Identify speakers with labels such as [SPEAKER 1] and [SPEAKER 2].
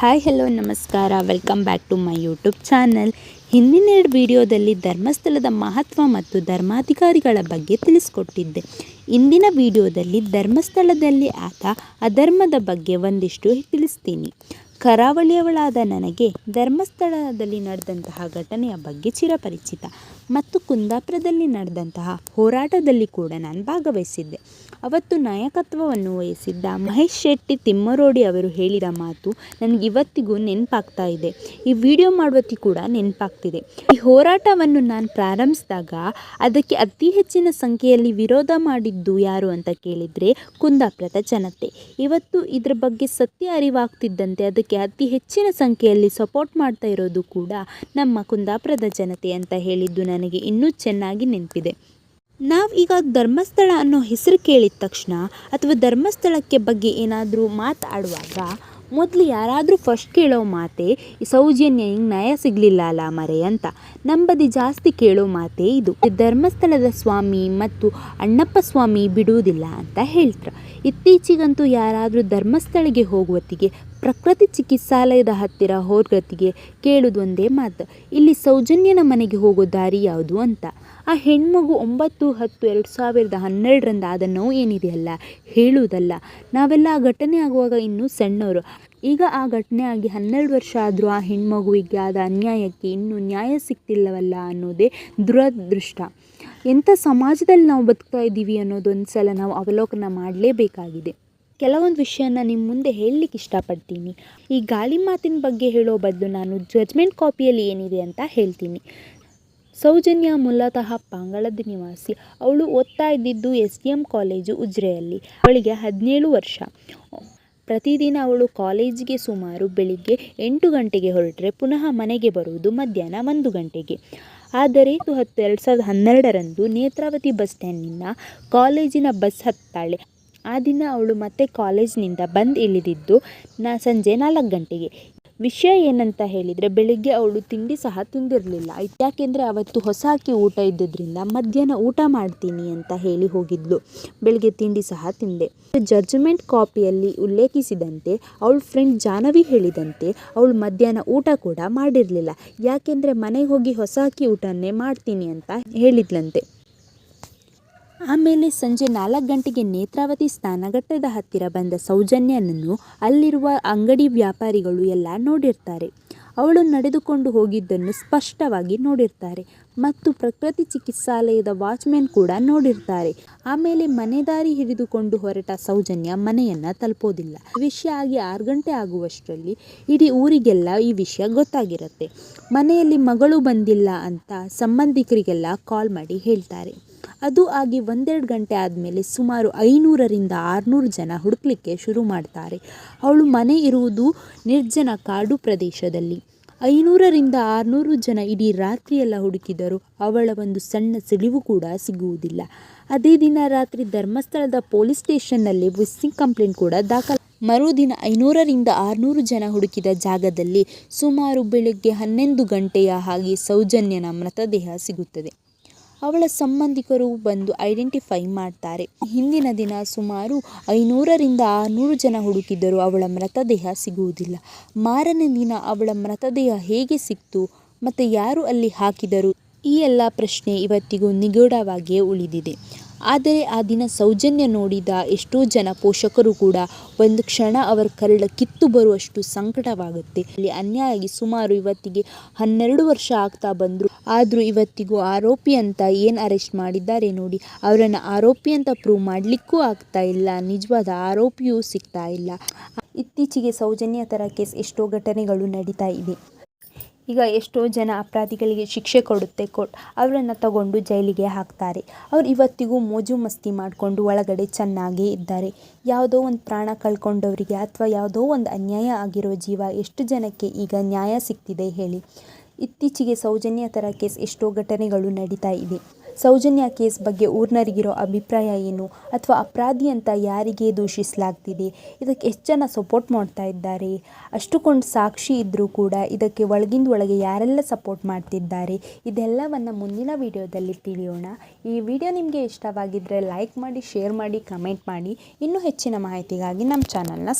[SPEAKER 1] Hi, hello, ನಮಸ್ಕಾರ. Welcome back to my YouTube channel. ಹಿಂದಿನ ಎರಡು ವಿಡಿಯೋದಲ್ಲಿ ಧರ್ಮಸ್ಥಳದ ಮಹತ್ವ ಮತ್ತು ಧರ್ಮಾಧಿಕಾರಿಗಳ ಬಗ್ಗೆ ತಿಳಿಸ್ಕೊಟ್ಟಿದ್ದೆ. ಇಂದಿನ ವಿಡಿಯೋದಲ್ಲಿ ಧರ್ಮಸ್ಥಳದಲ್ಲಿ ಆತ ಅಧರ್ಮದ ಬಗ್ಗೆ ಒಂದಿಷ್ಟು ತಿಳಿಸ್ತೀನಿ. ಕರಾವಳಿಯವಳಾದ ನನಗೆ ಧರ್ಮಸ್ಥಳದಲ್ಲಿ ನಡೆದಂತಹ ಘಟನೆಯ ಬಗ್ಗೆ ಚಿರಪರಿಚಿತ. ಮತ್ತು ಕುಂದಾಪುರದಲ್ಲಿ ನಡೆದಂತಹ ಹೋರಾಟದಲ್ಲಿ ಕೂಡ ನಾನು ಭಾಗವಹಿಸಿದ್ದೆ. ಅವತ್ತು ನಾಯಕತ್ವವನ್ನು ವಹಿಸಿದ್ದ ಮಹೇಶ್ ಶೆಟ್ಟಿ ತಿಮ್ಮರೋಡಿ ಅವರು ಹೇಳಿದ ಮಾತು ನನಗೆ ಇವತ್ತಿಗೂ ನೆನಪಾಗ್ತಾ ಇದೆ. ಈ ವಿಡಿಯೋ ಮಾಡುವತ್ತಿ ಕೂಡ ನೆನಪಾಗ್ತಿದೆ. ಈ ಹೋರಾಟವನ್ನು ನಾನು ಪ್ರಾರಂಭಿಸಿದಾಗ ಅದಕ್ಕೆ ಅತಿ ಹೆಚ್ಚಿನ ಸಂಖ್ಯೆಯಲ್ಲಿ ವಿರೋಧ ಮಾಡಿದ್ದು ಯಾರು ಅಂತ ಕೇಳಿದರೆ ಕುಂದಾಪುರದ ಜನತೆ. ಇವತ್ತು ಇದರ ಬಗ್ಗೆ ಸತ್ಯ ಅರಿವಾಗ್ತಿದ್ದಂತೆ ಅದಕ್ಕೆ ಅತಿ ಹೆಚ್ಚಿನ ಸಂಖ್ಯೆಯಲ್ಲಿ ಸಪೋರ್ಟ್ ಮಾಡ್ತಾ ಇರೋದು ಕೂಡ ನಮ್ಮ ಕುಂದಾಪುರದ ಜನತೆ ಅಂತ ಹೇಳಿದ್ದು ನನಗೆ ಇನ್ನೂ ಚೆನ್ನಾಗಿ ನೆನಪಿದೆ. ನಾವು ಈಗ ಧರ್ಮಸ್ಥಳ ಅನ್ನೋ ಹೆಸರು ಕೇಳಿದ ತಕ್ಷಣ ಅಥವಾ ಧರ್ಮಸ್ಥಳಕ್ಕೆ ಬಗ್ಗೆ ಏನಾದರೂ ಮಾತಾಡುವಾಗ ಮೊದಲು ಯಾರಾದರೂ ಫಸ್ಟ್ ಕೇಳೋ ಮಾತೆ ಸೌಜನ್ಯ ಹಿಂಗೆ ನಯ ಸಿಗಲಿಲ್ಲ ಅಲ್ಲ ಮರೆ ಅಂತ. ನಂಬದಿ ಜಾಸ್ತಿ ಕೇಳೋ ಮಾತೆ ಇದು. ಧರ್ಮಸ್ಥಳದ ಸ್ವಾಮಿ ಮತ್ತು ಅಣ್ಣಪ್ಪ ಸ್ವಾಮಿ ಬಿಡುವುದಿಲ್ಲ ಅಂತ ಹೇಳ್ತಾರೆ. ಇತ್ತೀಚೆಗಂತೂ ಯಾರಾದರೂ ಧರ್ಮಸ್ಥಳಕ್ಕೆ ಹೋಗುವತ್ತಿಗೆ, ಪ್ರಕೃತಿ ಚಿಕಿತ್ಸಾಲಯದ ಹತ್ತಿರ ಹೋರ್ಗತಿಗೆ ಕೇಳುವುದೊಂದೇ ಮಾತು. ಇಲ್ಲಿ ಸೌಜನ್ಯನ ಮನೆಗೆ ಹೋಗೋ ದಾರಿ ಯಾವುದು ಅಂತ. ಆ ಹೆಣ್ಮಗು ಒಂಬತ್ತು ಹತ್ತು ಎರಡು ಸಾವಿರದ ಹನ್ನೆರಡರಿಂದ ಆದ ನೋವು ಏನಿದೆಯಲ್ಲ ಹೇಳುವುದಲ್ಲ. ನಾವೆಲ್ಲ ಆ ಘಟನೆ ಆಗುವಾಗ ಇನ್ನೂ ಸಣ್ಣವರು ಈಗ ಆ ಘಟನೆ ಆಗಿ ಹನ್ನೆರಡು ವರ್ಷ ಆದರೂ ಆ ಹೆಣ್ಮಗುವಿಗೆ ಆದ ಅನ್ಯಾಯಕ್ಕೆ ಇನ್ನೂ ನ್ಯಾಯ ಸಿಗ್ತಿಲ್ಲವಲ್ಲ ಅನ್ನೋದೇ ದುರದೃಷ್ಟ. ಎಂಥ ಸಮಾಜದಲ್ಲಿ ನಾವು ಬದುಕ್ತಾ ಇದ್ದೀವಿ ಅನ್ನೋದೊಂದು ಸಲ ನಾವು ಅವಲೋಕನ ಮಾಡಲೇಬೇಕಾಗಿದೆ. ಕೆಲವೊಂದು ವಿಷಯನ ನಿಮ್ಮ ಮುಂದೆ ಹೇಳಲಿಕ್ಕೆ ಇಷ್ಟಪಡ್ತೀನಿ. ಈ ಗಾಳಿ ಮಾತಿನ ಬಗ್ಗೆ ಹೇಳೋ ಬದಲು ನಾನು ಜಡ್ಜ್ಮೆಂಟ್ ಕಾಪಿಯಲ್ಲಿ ಏನಿದೆ ಅಂತ ಹೇಳ್ತೀನಿ. ಸೌಜನ್ಯ ಮೂಲತಃ ಪಾಂಗಳದ ನಿವಾಸಿ. ಅವಳು ಓದ್ತಾ ಇದ್ದಿದ್ದು ಎಸ್ ಡಿ ಎಂ ಕಾಲೇಜು ಉಜ್ರೆಯಲ್ಲಿ. ಅವಳಿಗೆ ಹದಿನೇಳು ವರ್ಷ. ಪ್ರತಿದಿನ ಅವಳು ಕಾಲೇಜಿಗೆ ಸುಮಾರು ಬೆಳಿಗ್ಗೆ ಎಂಟು ಗಂಟೆಗೆ ಹೊರಟರೆ ಪುನಃ ಮನೆಗೆ ಬರುವುದು ಮಧ್ಯಾಹ್ನ ಒಂದು ಗಂಟೆಗೆ. ಆದರೆ ಹತ್ತು, ಎರಡು ಸಾವಿರದ ಹನ್ನೆರಡರಂದು ನೇತ್ರಾವತಿ ಬಸ್ ಸ್ಟ್ಯಾಂಡಿನ ಕಾಲೇಜಿನ ಬಸ್ ಹತ್ತಾಳೆ. ಆ ದಿನ ಅವಳು ಮತ್ತೆ ಕಾಲೇಜಿನಿಂದ ಬಂದು ಇಳಿದಿದ್ದು ನಾ, ಸಂಜೆ ನಾಲ್ಕು ಗಂಟೆಗೆ. ವಿಷಯ ಏನಂತ ಹೇಳಿದರೆ ಬೆಳಿಗ್ಗೆ ಅವಳು ತಿಂಡಿ ಸಹ ತಿಂದಿರಲಿಲ್ಲ. ಯಾಕೆಂದರೆ ಅವತ್ತು ಹೊಸ ಅಕ್ಕಿ ಊಟ ಇದ್ದಿದ್ದರಿಂದ ಮಧ್ಯಾಹ್ನ ಊಟ ಮಾಡ್ತೀನಿ ಅಂತ ಹೇಳಿ ಹೋಗಿದ್ಲು. ಬೆಳಿಗ್ಗೆ ತಿಂಡಿ ಸಹ ತಿಂದೆ. ಜಡ್ಜ್ಮೆಂಟ್ ಕಾಪಿಯಲ್ಲಿ ಉಲ್ಲೇಖಿಸಿದಂತೆ ಅವಳ ಫ್ರೆಂಡ್ ಜಾನವಿ ಹೇಳಿದಂತೆ ಅವಳು ಮಧ್ಯಾಹ್ನ ಊಟ ಕೂಡ ಮಾಡಿರಲಿಲ್ಲ. ಯಾಕೆಂದರೆ ಮನೆಗೆ ಹೋಗಿ ಹೊಸ ಅಕ್ಕಿ ಊಟನೇ ಮಾಡ್ತೀನಿ ಅಂತ ಹೇಳಿದ್ಲಂತೆ. ಆಮೇಲೆ ಸಂಜೆ ನಾಲ್ಕು ಗಂಟೆಗೆ ನೇತ್ರಾವತಿ ಸ್ನಾನಘಟ್ಟದ ಹತ್ತಿರ ಬಂದ ಸೌಜನ್ಯನನ್ನು ಅಲ್ಲಿರುವ ಅಂಗಡಿ ವ್ಯಾಪಾರಿಗಳು ಎಲ್ಲ ನೋಡಿರ್ತಾರೆ. ಅವಳು ನಡೆದುಕೊಂಡು ಹೋಗಿದ್ದನ್ನು ಸ್ಪಷ್ಟವಾಗಿ ನೋಡಿರ್ತಾರೆ. ಮತ್ತು ಪ್ರಕೃತಿ ಚಿಕಿತ್ಸಾಲಯದ ವಾಚ್ಮೆನ್ ಕೂಡ ನೋಡಿರ್ತಾರೆ. ಆಮೇಲೆ ಮನೆ ದಾರಿ ಹಿಡಿದುಕೊಂಡು ಹೊರಟ ಸೌಜನ್ಯ ಮನೆಯನ್ನು ತಲುಪೋದಿಲ್ಲ. ವಿಷಯ ಆಗಿ ಆರು ಗಂಟೆ ಆಗುವಷ್ಟರಲ್ಲಿ ಇಡೀ ಊರಿಗೆಲ್ಲ ಈ ವಿಷಯ ಗೊತ್ತಾಗಿರುತ್ತೆ. ಮನೆಯಲ್ಲಿ ಮಗಳು ಬಂದಿಲ್ಲ ಅಂತ ಸಂಬಂಧಿಕರಿಗೆಲ್ಲ ಕಾಲ್ ಮಾಡಿ ಹೇಳ್ತಾರೆ. ಅದು ಆಗಿ ಒಂದೆರಡು ಗಂಟೆ ಆದಮೇಲೆ ಸುಮಾರು ಐನೂರರಿಂದ ಆರುನೂರು ಜನ ಹುಡುಕ್ಲಿಕ್ಕೆ ಶುರು ಮಾಡ್ತಾರೆ. ಅವಳು ಮನೆ ಇರುವುದು ನಿರ್ಜನ ಕಾಡು ಪ್ರದೇಶದಲ್ಲಿ. ಐನೂರರಿಂದ ಆರುನೂರು ಜನ ಇಡೀ ರಾತ್ರಿಯೆಲ್ಲ ಹುಡುಕಿದರು ಅವಳ ಒಂದು ಸಣ್ಣ ಸುಳಿವು ಕೂಡ ಸಿಗುವುದಿಲ್ಲ. ಅದೇ ದಿನ ರಾತ್ರಿ ಧರ್ಮಸ್ಥಳದ ಪೊಲೀಸ್ ಸ್ಟೇಷನ್ನಲ್ಲಿ ಮಿಸ್ಸಿಂಗ್ ಕಂಪ್ಲೇಂಟ್ ಕೂಡ ದಾಖಲ, ಮರುದಿನ ಐನೂರರಿಂದ ಆರುನೂರು ಜನ ಹುಡುಕಿದ ಜಾಗದಲ್ಲಿ ಸುಮಾರು ಬೆಳಗ್ಗೆ ಹನ್ನೊಂದು ಗಂಟೆಯ ಹಾಗೆ ಸೌಜನ್ಯನ ಮೃತದೇಹ ಸಿಗುತ್ತದೆ. ಅವಳ ಸಂಬಂಧಿಕರು ಬಂದು ಐಡೆಂಟಿಫೈ ಮಾಡ್ತಾರೆ. ಹಿಂದಿನ ದಿನ ಸುಮಾರು ಐನೂರರಿಂದ ಆರುನೂರು ಜನ ಹುಡುಕಿದ್ದರೂ ಅವಳ ಮೃತದೇಹ ಸಿಗುವುದಿಲ್ಲ. ಮಾರನೇ ದಿನ ಅವಳ ಮೃತದೇಹ ಹೇಗೆ ಸಿಕ್ತು, ಮತ್ತು ಯಾರು ಅಲ್ಲಿ ಹಾಕಿದರು, ಈ ಎಲ್ಲ ಪ್ರಶ್ನೆ ಇವತ್ತಿಗೂ ನಿಗೂಢವಾಗಿಯೇ ಉಳಿದಿದೆ. ಆದರೆ ಆ ದಿನ ಸೌಜನ್ಯ ನೋಡಿದ ಎಷ್ಟೋ ಜನ ಪೋಷಕರು ಕೂಡ ಒಂದು ಕ್ಷಣ ಅವರ ಕರಳ ಕಿತ್ತು ಬರುವಷ್ಟು ಸಂಕಟವಾಗುತ್ತೆ. ಅಲ್ಲಿ ಅನ್ಯಾಯ ಸುಮಾರು ಇವತ್ತಿಗೆ ಹನ್ನೆರಡು ವರ್ಷ ಆಗ್ತಾ ಬಂದರು. ಆದರೂ ಇವತ್ತಿಗೂ ಆರೋಪಿ ಅಂತ ಏನು ಅರೆಸ್ಟ್ ಮಾಡಿದ್ದಾರೆ ನೋಡಿ. ಅವರನ್ನು ಆರೋಪಿ ಅಂತ ಪ್ರೂವ್ ಮಾಡಲಿಕ್ಕೂ ಆಗ್ತಾ ಇಲ್ಲ. ನಿಜವಾದ ಆರೋಪಿಯೂ ಸಿಗ್ತಾ ಇಲ್ಲ. ಇತ್ತೀಚೆಗೆ ಸೌಜನ್ಯ ಥರ ಕೇಸ್ ಎಷ್ಟೋ ಘಟನೆಗಳು ನಡೀತಾ ಇದೆ. ಈಗ ಎಷ್ಟೋ ಜನ ಅಪರಾಧಿಗಳಿಗೆ ಶಿಕ್ಷೆ ಕೊಡುತ್ತೆ ಕೋರ್ಟ್. ಅವರನ್ನು ತಗೊಂಡು ಜೈಲಿಗೆ ಹಾಕ್ತಾರೆ. ಅವ್ರು ಇವತ್ತಿಗೂ ಮೋಜು ಮಸ್ತಿ ಮಾಡಿಕೊಂಡು ಒಳಗಡೆ ಚೆನ್ನಾಗೇ ಇದ್ದಾರೆ. ಯಾವುದೋ ಒಂದು ಪ್ರಾಣ ಕಳ್ಕೊಂಡವರಿಗೆ ಅಥವಾ ಯಾವುದೋ ಒಂದು ಅನ್ಯಾಯ ಆಗಿರೋ ಜೀವ ಎಷ್ಟು ಜನಕ್ಕೆ ಈಗ ನ್ಯಾಯ ಸಿಗ್ತಿದೆ ಹೇಳಿ. ಇತ್ತೀಚೆಗೆ ಸೌಜನ್ಯ ಥರ ಕೇಸ್ ಎಷ್ಟೋ ಘಟನೆಗಳು ನಡೀತಾ ಇದೆ. ಸೌಜನ್ಯ ಕೇಸ್ ಬಗ್ಗೆ ಊರ್ನರಿಗಿರೋ ಅಭಿಪ್ರಾಯ ಏನು ಅಥವಾ ಅಪರಾಧಿ ಅಂತ ಯಾರಿಗೆ ದೂಷಿಸಲಾಗ್ತಿದೆ? ಇದಕ್ಕೆ ಎಷ್ಟು ಜನ ಸಪೋರ್ಟ್ ಮಾಡ್ತಾ ಇದ್ದಾರೆ? ಅಷ್ಟುಕೊಂಡು ಸಾಕ್ಷಿ ಇದ್ದರೂ ಕೂಡ ಇದಕ್ಕೆ ಒಳಗಿಂದ ಒಳಗೆ ಯಾರೆಲ್ಲ ಸಪೋರ್ಟ್ ಮಾಡ್ತಿದ್ದಾರೆ? ಇದೆಲ್ಲವನ್ನು ಮುಂದಿನ ವಿಡಿಯೋದಲ್ಲಿ ತಿಳಿಯೋಣ. ಈ ವಿಡಿಯೋ ನಿಮಗೆ ಇಷ್ಟವಾಗಿದ್ದರೆ ಲೈಕ್ ಮಾಡಿ ಶೇರ್ ಮಾಡಿ ಕಮೆಂಟ್ ಮಾಡಿ. ಇನ್ನೂ ಹೆಚ್ಚಿನ ಮಾಹಿತಿಗಾಗಿ ನಮ್ಮ ಚಾನಲ್ನ